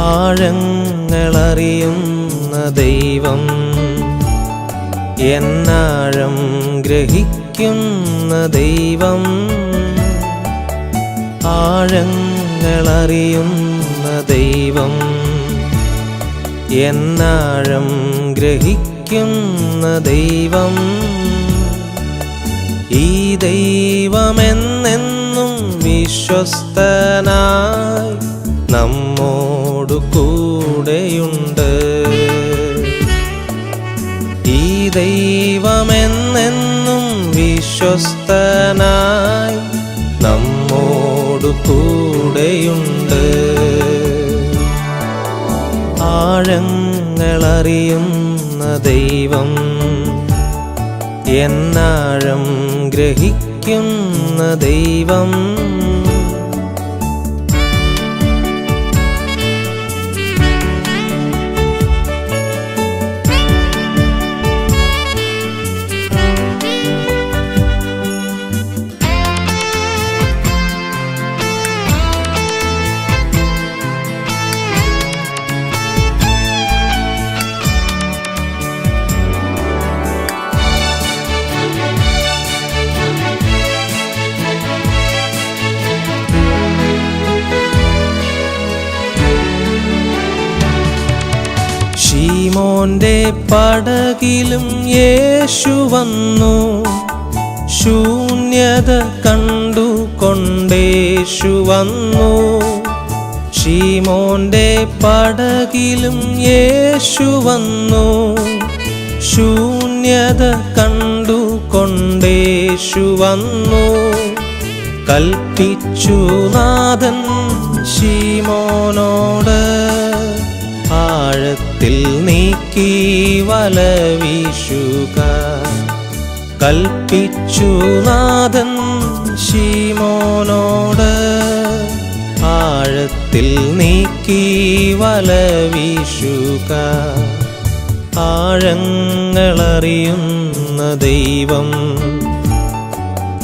ആഴങ്ങളറിയുന്ന ദൈവം എന്നാഴം ഗ്രഹിക്കുന്ന ദൈവം ആഴങ്ങളറിയുന്ന ദൈവം എന്നാഴം ഗ്രഹിക്കുന്ന ദൈവം ഈ ദൈവമെന്നെന്നും വിശ്വസ്തനായി നമ്മോടു ദൈവമെന്നെന്നും വിശ്വസ്തനായി നമ്മോടു കൂടെയുണ്ട്. ആഴങ്ങളറിയുന്ന ദൈവം എന്നാഴം ഗ്രഹിക്കുന്ന ദൈവം ഷീമോന്റെ പടകിലും യേശു വന്നു. ശൂന്യത കണ്ടു കൊണ്ടേശു വന്നു. ഷീമോന്റെ പടകിലും യേശു വന്നു. ശൂന്യത കണ്ടു കൊണ്ടേശു വന്നു. കൽപ്പിച്ചു നാഥൻ ശീമോനോട്. ആഴത്തിൽ നീക്കി വല വീശുക കൽപ്പിച്ചു നാഥൻ ശീമോനോട്. ആഴത്തിൽ നീക്കി വല വീശുക ആഴങ്ങളറിയുന്ന ദൈവം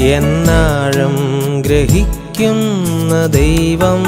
എന്നാഴം ഗ്രഹിക്കുന്ന ദൈവം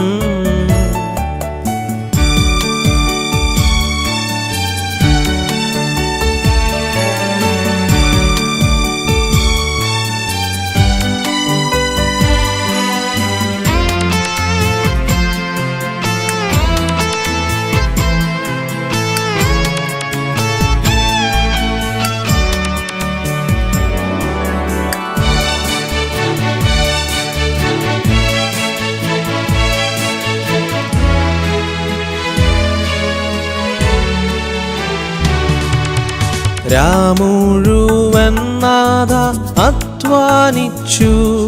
രാമുഴുവൻ നാഥ അധ്വാനിച്ചു.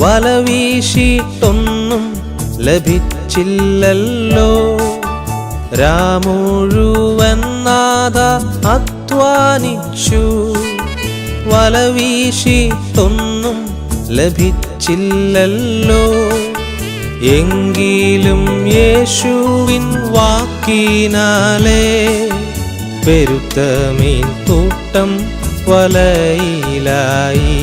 വലവീശിട്ടൊന്നും ലഭിച്ചില്ലല്ലോ. രാമുഴുവൻ നാഥ അധ്വാനിച്ചു. വലവീശിട്ടൊന്നും ലഭിച്ചില്ലല്ലോ. എങ്കിലും യേശുവിൻ വാക്കിനാലേ പെരുത്ത മീൻ കൂട്ടം വലയിലായി.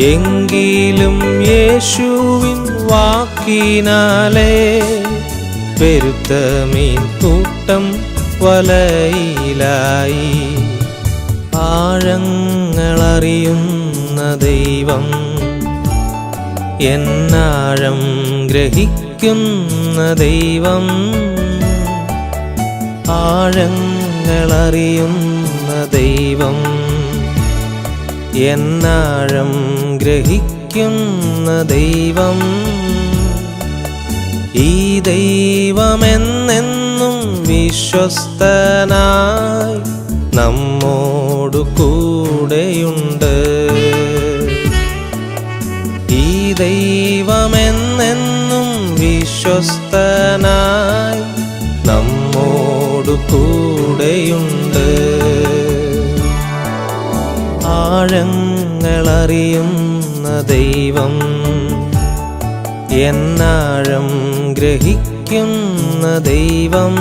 എങ്കിലും യേശുവിൻ വാക്കിനാലേ പെരുത്ത മീൻ കൂട്ടം വലയിലായി. ആഴങ്ങളറിയുന്ന ദൈവം എന്നാഴം ഗ്രഹിക്കുന്ന ദൈവം. ആഴങ്ങളറിയുന്ന ദൈവം എന്നാഴം ഗ്രഹിക്കുന്ന ദൈവം ഈ ദൈവമെന്നെന്നും വിശ്വസ്തനായി നമ്മോടു കൂടെയുണ്ട്. ഈ ദൈവമെന്നെന്നും വിശ്വസ്തനായി നമ്മോടു കൂടെയുണ്ട് ആഴങ്ങളറിയുന്ന ദൈവം എന്നാഴം ഗ്രഹിക്കുന്ന ദൈവം